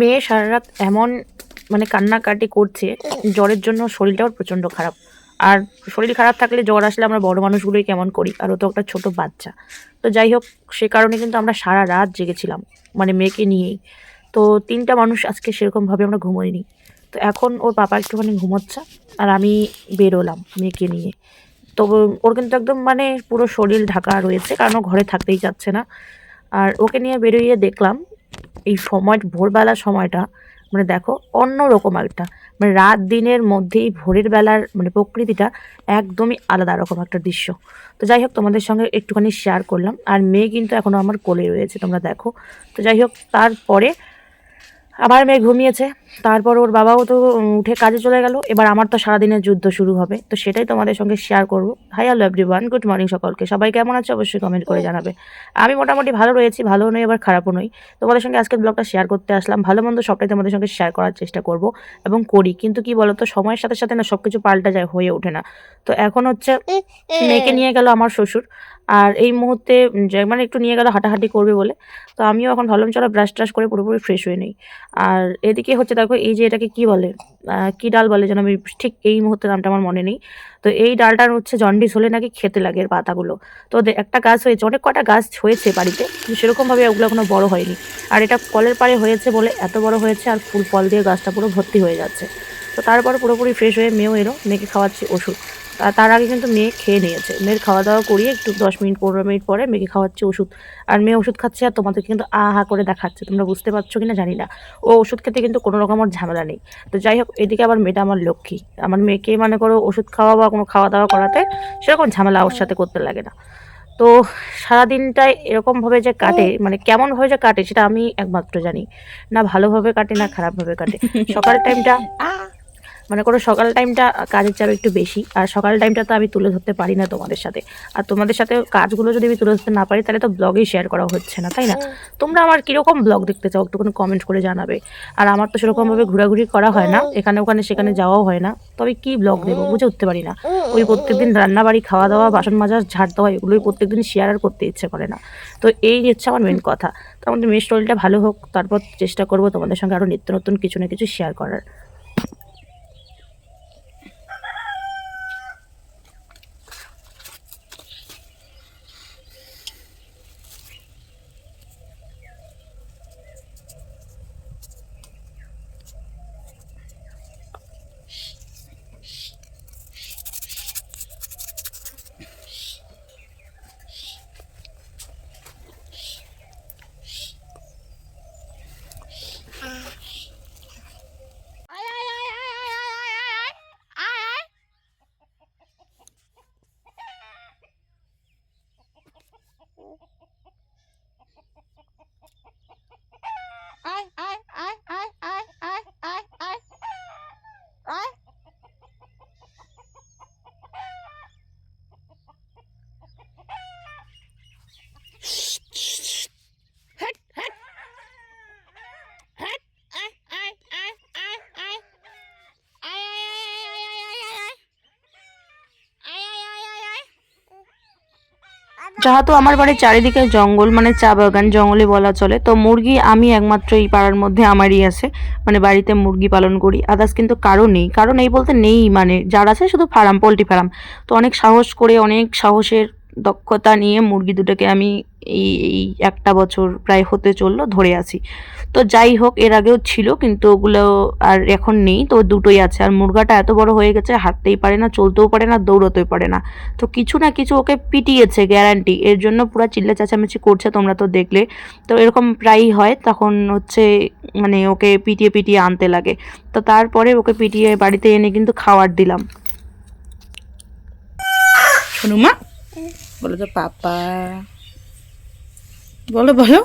মেয়ে সারা রাত এমন মানে কান্নাকাটি করছে, জ্বরের জন্য শরীরটাও প্রচণ্ড খারাপ। আর শরীর খারাপ থাকলে জ্বর আসলে আমরা বড় মানুষগুলোই কেমন করি? আর ও তো একটা ছোট বাচ্চা। তো যাই হোক, সে কারণে কিন্তু আমরা সারা রাত জেগেছিলাম মানে মেয়েকে নিয়েই। তো তিনটা মানুষ আজকে সেরকমভাবে আমরা ঘুমোইনি। তো এখন ওর পাপা একটুখানি ঘুমোচ্ছে, আর আমি বেরোলাম মেয়েকে নিয়ে। তো ওর কিন্তু একদম মানে পুরো শরীর ঢাকা রয়েছে, কারণ ও ঘরে থাকতেই চাচ্ছে না। আর ওকে নিয়ে বেরোইয়ে দেখলাম এই সময়, ভোরবেলা সময়টা মানে দেখো অন্য রকম একটা মানে রাত দিনের মধ্যেই ভোরের বেলার মানে প্রকৃতিটা একদমই আলাদা রকম একটা দৃশ্য। তো যাই হোক, তোমাদের সঙ্গে একটুখানি শেয়ার করলাম, আর মেয়ে কিন্তু এখনও আমার কোলে রয়েছে, তোমরা দেখো। তো যাই হোক, তারপরে আবার মেয়ে ঘুমিয়েছে। তারপর ওর বাবাও তো উঠে কাজে চলে গেল। এবার আমার তো সারাদিনের যুদ্ধ শুরু হবে। তো সেটাই তোমাদের সঙ্গে শেয়ার করব। Hi hello everyone good morning সকলকে। সবাই কেমন আছে? অবশ্যই কমেন্ট করে জানাবে। আমি মোটামুটি ভালো রয়েছি, ভালো নই আবার খারাপও নই। তোমাদের সঙ্গে আজকের ব্লগটা শেয়ার করতে আসলাম। ভালো মন্দ সবটাই তোমাদের সঙ্গে শেয়ার করার চেষ্টা করব এবং করি। কিন্তু কি বলতো, সময়ের সাথে সাথে না সব কিছু পাল্টা যায়, হয়ে ওঠে না। তো এখন হচ্ছে, মেয়েকে নিয়ে গেল আমার শ্বশুর। আর এই মুহূর্তে মানে একটু নিয়ে গেল হাঁটাহাঁটি করবে বলে। তো আমিও এখন ভাবলাম চলো ব্রাশ ট্রাশ করে পুরোপুরি ফ্রেশ হয়ে নিই। আর এদিকে হচ্ছে দেখো এই যে এটাকে কি বলে? কি ডাল বলে যেন আমি ঠিক এই মুহূর্তে নামটা আমার মনে নেই। তো এই ডালটার হচ্ছে জন্ডিস হলে নাকি খেতে লাগে এর পাতাগুলো। তো একটা গাছ হয়েছে, অনেক কটা গাছ হয়েছে বাড়িতে, কিন্তু সেরকমভাবে ওগুলো এখনও বড় হয়নি। আর এটা কলের পাড়ে হয়েছে বলে এত বড় হয়েছে, আর ফুল ফল দিয়ে গাছটা পুরো ভর্তি হয়ে যাচ্ছে। তো তারপর পুরোপুরি ফ্রেশ হয়ে মেয়েও এলো, মেয়েকে খাওয়াচ্ছি ওষুধ। তার আগে কিন্তু মেয়ে খেয়ে নিয়েছে। মেয়ের খাওয়া দাওয়া করিয়ে একটু দশ মিনিট, পনেরো মিনিট পরে মেয়েকে খাওয়াচ্ছে ওষুধ। আর মেয়ে ওষুধ খাচ্ছে আর তোমাদেরকে কিন্তু আ হা করে দেখাচ্ছে। তোমরা বুঝতে পারছ কি না জানি না। ও ওষুধ খেতে কিন্তু কোনো রকম ওর ঝামেলা নেই। তো যাই হোক, এদিকে আবার মেয়েটা আমার লক্ষ্মী। আমার মেয়েকে মানে করো ওষুধ খাওয়া বা কোনো খাওয়া দাওয়া করাতে সেরকম ঝামেলা ওর সাথে করতে লাগে না। তো সারাদিনটাই এরকমভাবে যে কাটে মানে কেমনভাবে যে কাটে সেটা আমি একমাত্র জানি। না ভালোভাবে কাটে, না খারাপভাবে কাটে। সকাল টাইমটা মানে কোনো সকাল টাইমটা কাজের চাপ একটু বেশি আর সকাল টাইমটা তো আমি তুলে ধরতে পারি না তোমাদের সাথে। আর তোমাদের সাথে কাজগুলো যদি আমি তুলে ধরতে না পারি তাহলে তো ব্লগেই শেয়ার করা হচ্ছে না তাই না? তোমরা আমার কীরকম ব্লগ দেখতে চাও একটুখানি কমেন্ট করে জানাবে। আর আমার তো সেরকমভাবে ঘোরাঘুরি করা হয় না এখানে ওখানে সেখানে যাওয়াও হয় না। তবে কি ব্লগ দেবো বুঝে উঠতে পারি না। ওই প্রত্যেকদিন রান্নাবাড়ি খাওয়া দাওয়া বাসন মাজা ঝাড় দেওয়া এগুলোই প্রত্যেকদিন শেয়ার আর করতে ইচ্ছে করে না। তো এই হচ্ছে আমার মেন কথা। তো আমাদের মেয়ের শরীরটা ভালো হোক তারপর চেষ্টা করব তোমাদের সঙ্গে আরও নিত্য নতুন কিছু না কিছু শেয়ার করার। যেহেতু আমার বাড়ির চারিদিকে জঙ্গল মানে চা বাগান জঙ্গলে বলা চলে, তো মুরগি আমি একমাত্র এই পাড়ার মধ্যে আমারই আছে মানে বাড়িতে মুরগি পালন করি আদার্স কিন্তু কারও নেই কারও নেই বলতে নেই মানে যার আছে শুধু ফার্ম, পোলট্রি ফার্ম, তো অনেক সাহস করে, অনেক সাহসের দক্ষতা নিয়ে মুরগি দুটোকে আমি এই এই একটা বছর প্রায় হতে চলল ধরে আছি। তো যাই হোক এর আগেও ছিল কিন্তু ওগুলো আর এখন নেই তো দুটোই আছে। আর মুরগাটা এত বড় হয়ে গেছে হাঁটতেই পারে না চলতেও পারে না দৌড়তেও পারে না। তো কিছু না কিছু ওকে পিটিয়েছে গ্যারান্টি এর জন্য পুরো চিল্লা চেঁচামেচি করছে তোমরা তো দেখলে। তো এরকম প্রায়ই হয় তখন হচ্ছে মানে ওকে পিটিয়ে পিটিয়ে আনতে লাগে। তো তারপরে ওকে পিটিয়ে বাড়িতে এনে কিন্তু খাবার দিলাম। শোনো মা বলো তো পাপা বলো বলো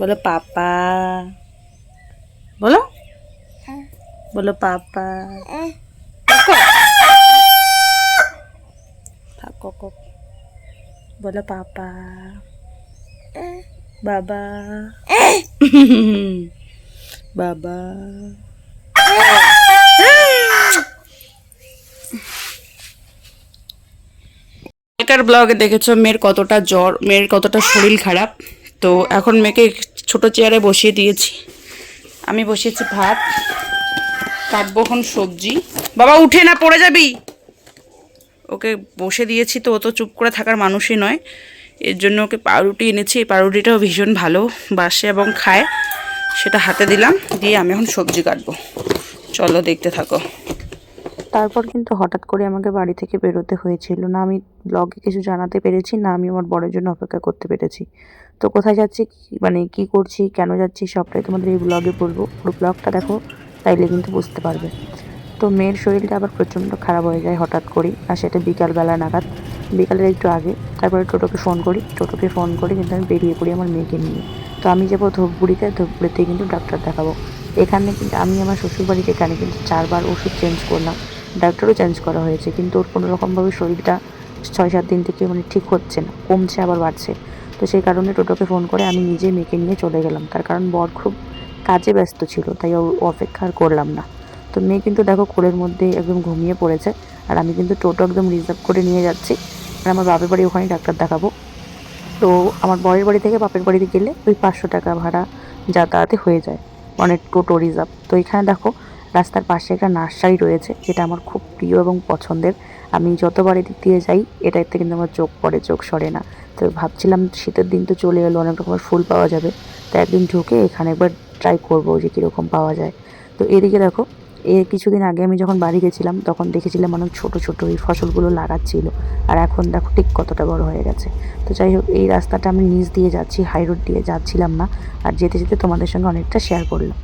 বলো পাপা বলো বলো পাপা থাকো কো। বলো পাপা বাবা বাবা আগেকার ব্লগে দেখেছ মেয়ের কতটা জ্বর, মেয়ের কতটা শরীর খারাপ। তো এখন মেয়েকে ছোট চেয়ারে বসিয়ে দিয়েছি। আমি বসিয়েছি ভাত, কাটবো এখন সবজি। বাবা, উঠে না, পড়ে যাবি। ওকে বসে দিয়েছি তো, ও তো চুপ করে থাকার মানুষই নয়। এর জন্য ওকে পাউরুটি এনেছি। এই পাউরুটিটাও ভীষণ ভালো, বাসে এবং খায়। সেটা হাতে দিলাম, দিয়ে আমি এখন সবজি কাটবো। চলো, দেখতে থাকো। তারপর কিন্তু হঠাৎ করে আমাকে বাড়ি থেকে বেরোতে হয়েছিল। না, আমি ব্লগে কিছু জানাতে পেরেছি, না, আমি আমার বরের জন্য অপেক্ষা করতে পেরেছি। তো কোথায় যাচ্ছি মানে কি করছি, কেন যাচ্ছি, সবটাই তোমাদের এই ব্লগে বলব। পুরো ব্লগটা দেখো, তাইলে কিন্তু বুঝতে পারবে। তো মেয়ের শরীরটা আবার প্রচণ্ড খারাপ হয়ে যায় হঠাৎ করেই। আর সেটা বিকালবেলা নাগাদ, বিকালের একটু আগে। তারপরে টোটোকে ফোন করি, টোটোকে ফোন করে কিন্তু আমি বেরিয়ে পড়ি আমার মেয়েকে নিয়ে। তো আমি যাব ধূপগুড়িতে ধূপগুড়িতে কিন্তু ডাক্তার দেখাবো। এখানে কিন্তু আমি আমার শ্বশুরবাড়িতে এখানে কিন্তু চারবার ওষুধ চেঞ্জ করলাম। ডাক্তারও চেঞ্জ করা হয়েছে, কিন্তু ওর কোনো রকমভাবে শরীরটা ছয় সাত দিন থেকে মানে ঠিক হচ্ছে না, কমছে আবার বাড়ছে। তো সেই কারণে টোটোকে ফোন করে আমি নিজে মেয়েকে নিয়ে চলে গেলাম। তার কারণ বর খুব কাজে ব্যস্ত ছিল, তাই অপেক্ষা আর করলাম না। তো মেয়ে কিন্তু দেখো কোলের মধ্যে একদম ঘুমিয়ে পড়েছে, আর আমি কিন্তু টোটো একদম রিজার্ভ করে নিয়ে যাচ্ছি, আর আমার বাপের বাড়ি ওখানেই ডাক্তার দেখাবো। তো আমার বরের বাড়ি থেকে বাপের বাড়িতে গেলে ওই পাঁচশো টাকা ভাড়া যাতায়াতে হয়ে যায়, অনেক টোটো রিজার্ভ তো এখানে দেখো রাস্তার পাশে একটা নার্সারি রয়েছে, যেটা আমার খুব প্রিয় এবং পছন্দের। আমি যতবার এদিক দিয়ে যাই এটাতে কিন্তু আমার চোখ পড়ে, চোখ সরে না। তো ভাবছিলাম শীতের দিন তো চলে এলো, অনেক রকমের ফুল পাওয়া যাবে। তো একদিন ঢুকে এখানে একবার ট্রাই করব যে কীরকম পাওয়া যায়। তো এদিকে দেখো, এ কিছুদিন আগে আমি যখন বাড়ি গেছিলাম, তখন দেখেছিলাম অনেক ছোট ছোট এই ফসলগুলো লাগাচ্ছিল। আর এখন দেখো ঠিক কতটা বড় হয়ে গেছে। তো যাই হোক, এই রাস্তাটা আমি নিচ দিয়ে যাচ্ছি হাই রোড দিয়ে যাচ্ছিলাম না। আর যেতে যেতে তোমাদের সঙ্গে অনেকটা শেয়ার করলাম।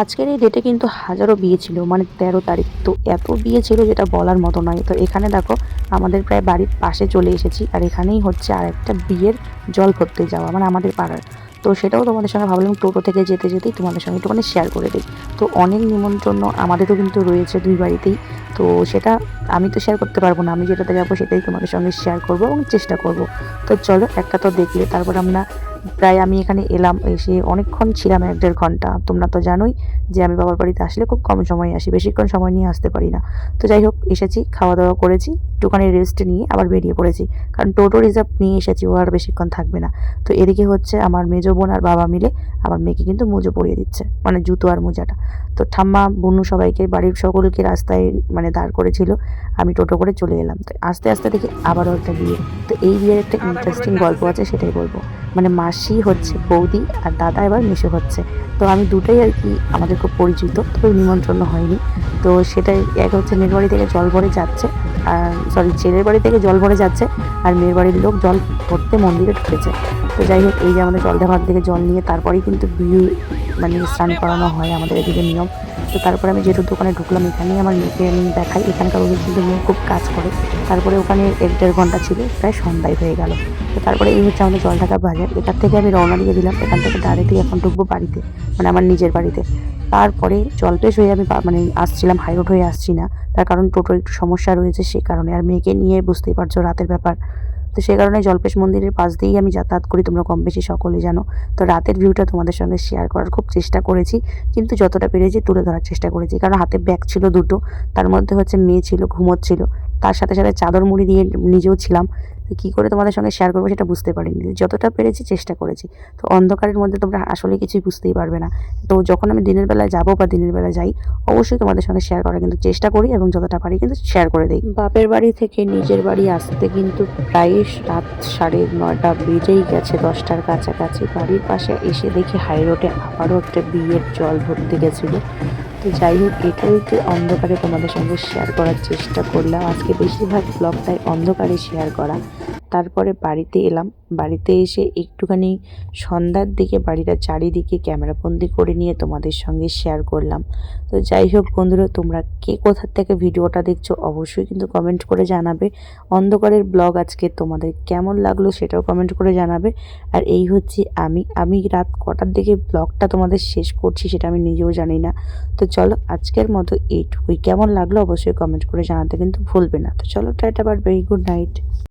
আজকের এই ডেটে কিন্তু হাজারো বিয়ে ছিল মানে তেরো তারিখ। তো এত বিয়ে ছিল যেটা বলার মতো নয়। তো এখানে দেখো, আমাদের প্রায় বাড়ির পাশে চলে এসেছি, আর এখানেই হচ্ছে আর একটা বিয়ের জল ভরতে যাওয়া মানে আমাদের পাড়ার। তো সেটাও তোমাদের সঙ্গে ভাবলাম টোটো থেকে যেতে যেতেই তোমাদের সঙ্গে একটুখানি শেয়ার করে দিই। তো অনেক নিমন্ত্রণ আমাদেরও কিন্তু রয়েছে দুই বাড়িতেই। তো সেটা আমি তো শেয়ার করতে পারব না। আমি যেটাতে যাব সেটাই তোমাদের সঙ্গে শেয়ার করব এবং চেষ্টা করব। তো চলো, একটা তো দেখলে, তারপর আমরা প্রায় আমি এখানে এলাম, এসে অনেকক্ষণ ছিলাম এক দেড় ঘণ্টা। তোমরা তো জানোই যে আমি বাবার বাড়িতে আসলে খুব কম সময় আসি, বেশিক্ষণ সময় নিয়ে আসতে পারি না। তো যাই হোক, এসেছি খাওয়া দাওয়া করেছি, একটুখানি রেস্ট নিয়ে আবার বেরিয়ে পড়েছি। কারণ টোটো রিজার্ভ নিয়ে এসেছি, ও আর বেশিক্ষণ থাকবে না। তো এদিকে হচ্ছে আমার মেজো বোন আর বাবা মিলে আমার মেয়েকে কিন্তু মোজো পরিয়ে দিচ্ছে মানে জুতো আর মোজাটা। তো ঠাম্মা, বুনু সবাইকে, বাড়ির সকলকে রাস্তায় মানে দাঁড় করেছিল। আমি টোটো করে চলে এলাম। তো আস্তে আস্তে দেখি আবারও একটা বিয়ে। তো এই বিয়ের একটা ইন্টারেস্টিং গল্প আছে, সেটাই বলব। মানে মাসি হচ্ছে বৌদি আর দাদা এবার মিশে হচ্ছে। তো আমি দুটোই আর কি আমাদের খুব পরিচিত, তবে নিমন্ত্রণ হয়নি। তো সেটাই, এক হচ্ছে মেঘবাড়ি থেকে জল ভরে যাচ্ছে। সরি ছেলের বাড়ি থেকে জল ভরে যাচ্ছে আর মেয়ের বাড়ির লোক জল ভরতে মন্দিরে ঢুকেছে। তো যাই হোক, এই যে আমাদের জল ঢাকার থেকে জল নিয়ে তারপরেই কিন্তু বিয়ে মানে স্নান করানো হয় আমাদের এদিকে নিয়ম। তো তারপরে আমি যেহেতু দোকানে ঢুকলাম, এখানেই আমার মেয়েকে আমি দেখাই। এখানকার ওদের কিন্তু মেয়ে খুব কাজ করে। তারপরে ওখানে এক দেড় ঘণ্টা ছিল, প্রায় সন্ধ্যায় হয়ে গেল। তো তারপরে এই হচ্ছে আমাদের জল ঢাকা বাজার। এখান থেকে আমি রওনা দিয়ে দিলাম। এখান থেকে ডাইরেক্টলি এখন ঢুকবো বাড়িতে মানে আমার নিজের বাড়িতে। তারপরে জলপেশ হয়ে আমি মানে আসছিলাম হাই রোড হয়ে আসছি না। তার কারণ টোটোর একটু সমস্যা রয়েছে সে কারণে। আর মেয়েকে নিয়ে বুঝতেই পারছ রাতের ব্যাপার। তো সেই কারণে জলপেশ মন্দিরের পাশ দিয়েই আমি যাতায়াত করি, তোমরা কম বেশি সকলে জানো। তো রাতের ভিউটা তোমাদের সঙ্গে শেয়ার করার খুব চেষ্টা করেছি, কিন্তু যতটা পেরেছি তুলে ধরার চেষ্টা করেছি। কারণ হাতে ব্যাগ ছিল দুটো, তার মধ্যে হচ্ছে মেয়ে ছিল, ঘুমোচ্ছিল। তার সাথে সাথে চাদর মুড়ি দিয়ে নিজেও ছিলাম। তো কী করে তোমাদের সঙ্গে শেয়ার করব সেটা বুঝতে পারিনি। যতটা পেরেছি চেষ্টা করেছি। তো অন্ধকারের মধ্যে তোমরা আসলে কিছুই বুঝতেই পারবে না। তো যখন আমি দিনের বেলায় যাব বা দিনের বেলা যাই, অবশ্যই তোমাদের সঙ্গে শেয়ার করার কিন্তু চেষ্টা করি এবং যতটা পারি কিন্তু শেয়ার করে দিই। বাপের বাড়ি থেকে নিজের বাড়ি আসতে কিন্তু প্রায় রাত সাড়ে নয়টা বেজেই গেছে, দশটার কাছাকাছি। বাড়ির পাশে এসে দেখি হাই রোডে আবারও একটা বিয়ের জল ভরতে গেছিল। তো যাই হোক এটাও একটু অন্ধকারে তোমাদের সঙ্গে শেয়ার করার চেষ্টা করলাম। আজকে বেশিরভাগ ব্লগটাই অন্ধকারে শেয়ার করা। তারপরে বাড়িতে এলাম। বাড়িতে এসে একটুখানি সন্ধ্যার দিকে বাড়িটা চারিদিকে ক্যামেরাবন্দি করে নিয়ে তোমাদের সঙ্গে শেয়ার করলাম। তো যাই হোক বন্ধুরা, তোমরা কে কোথার থেকে ভিডিওটা দেখছ অবশ্যই কিন্তু কমেন্ট করে জানাবে। অন্ধকারের ব্লগ আজকে তোমাদের কেমন লাগল সেটাও কমেন্ট করে জানাবে। আর এই হচ্ছে আমি। আমি রাত কটার দিকে ব্লগটা তোমাদের শেষ করছি সেটা আমি নিজেও জানি না। তো চলো আজকের মতো এইটুকুই। কেমন লাগল অবশ্যই কমেন্ট করে জানাতে কিন্তু ভুলবে না। তো চলো tata, bye very good night